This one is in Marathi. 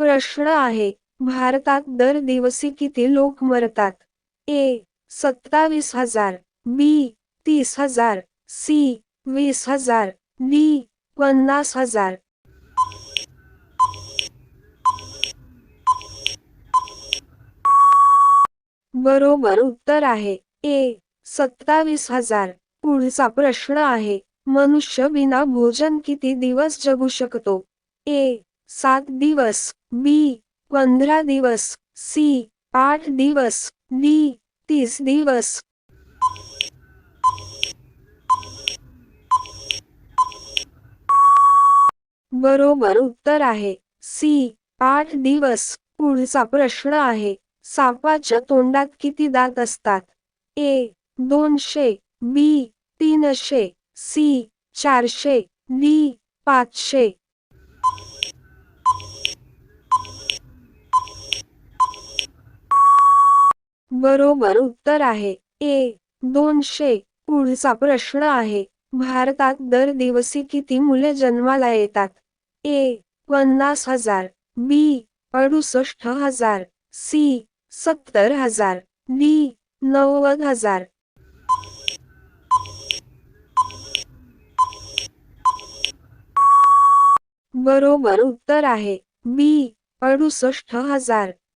प्रश्न आहे. भारतात दर दिवसी किती लोक मरतात? ए सत्तावीस हजार बी तीस हजार सी वीस हजार डी पन्नास हजार. बरोबर उत्तर आहे. ए सत्तावीस हजार. पुढचा प्रश्न आहे. मनुष्य बिना भोजन किती दिवस जगू शकतो? ए सात दिवस. बी पंधरा दिवस सी आठ दिवस डी तीस दिवस. बरोबर उत्तर आहे सी आठ दिवस. पुढचा प्रश्न आहे सापाच्या तोंडात किती दात असतात? ए दोनशे बी तीनशे सी चारशे डी पाचशे. बरोबर उत्तर आहे. ए दोनशे पुढचा प्रश्न आहे. भारतात दर दिवसी किती मुले जन्माला येतात? ए पन्नास हजार बी अडुसष्ट हजार सी सत्तर हजार डी नव्वद हजार. बरोबर उत्तर आहे. बी अडुसष्ट हजार.